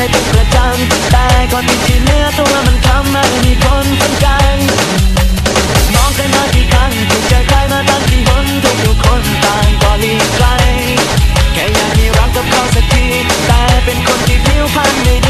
ให้เป็นประจำแต่ก่อนที่เนื้อตัวมันทำมันมีคนคนกลางมองกันมากี่ครั้งถูกใจใครมาตั้งกี่หนทุกทุกคนต่างก็หลีกไกลแค่อยากมีรักกับเขาสักทีแต่เป็นคนที่ผิวพรรณไม่ดี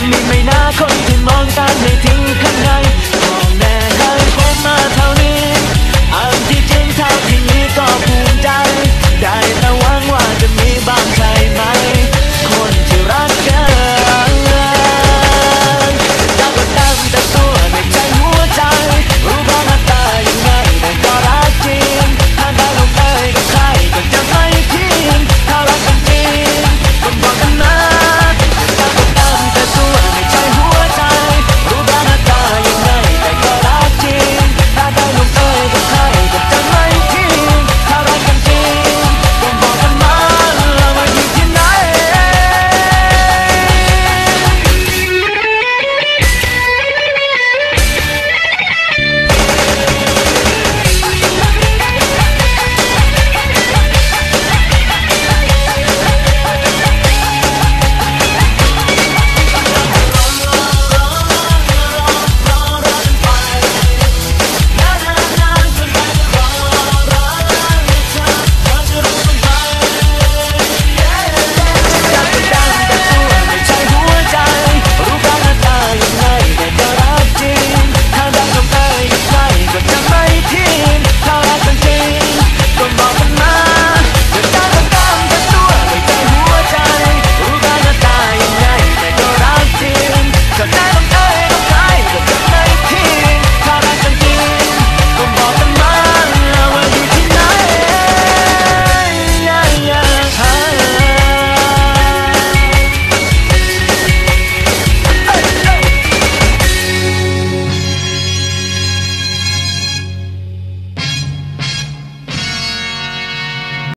จะมีไม่น่าคนที่มองตามไม่ทิ้ง